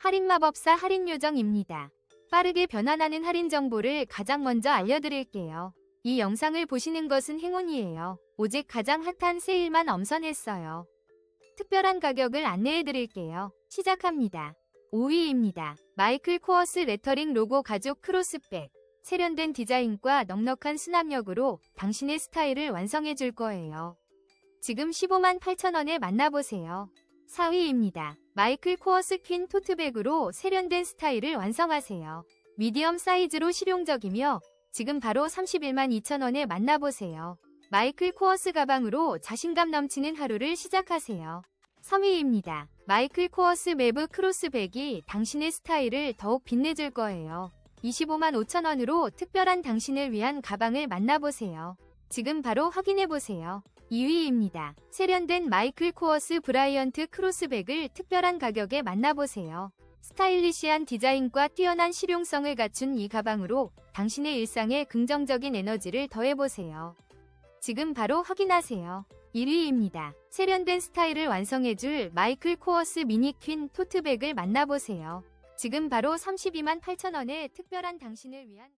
할인 마법사 할인 요정입니다. 빠르게 변환하는 할인 정보를 가장 먼저 알려드릴게요. 이 영상을 보시는 것은 행운이에요. 오직 가장 핫한 세일만 엄선했어요. 특별한 가격을 안내해드릴게요. 시작합니다. 5위입니다. 마이클 코어스 레터링 로고 가죽 크로스백. 세련된 디자인과 넉넉한 수납력으로 당신의 스타일을 완성해줄 거예요. 지금 15만 8천원에 만나보세요. 4위입니다. 마이클 코어스 퀸 토트백으로 세련된 스타일을 완성하세요. 미디엄 사이즈로 실용적이며 지금 바로 31만 2천원에 만나보세요. 마이클 코어스 가방으로 자신감 넘치는 하루를 시작하세요. 3위입니다. 마이클 코어스 매브 크로스백이 당신의 스타일을 더욱 빛내줄 거예요. 25만 5천원으로 특별한 당신을 위한 가방을 만나보세요. 지금 바로 확인해보세요. 2위입니다. 세련된 마이클 코어스 브라이언트 크로스백을 특별한 가격에 만나보세요. 스타일리시한 디자인과 뛰어난 실용성을 갖춘 이 가방으로 당신의 일상에 긍정적인 에너지를 더해보세요. 지금 바로 확인하세요. 1위입니다. 세련된 스타일을 완성해줄 마이클 코어스 미니퀸 토트백을 만나보세요. 지금 바로 32만 8천원의 특별한 당신을 위한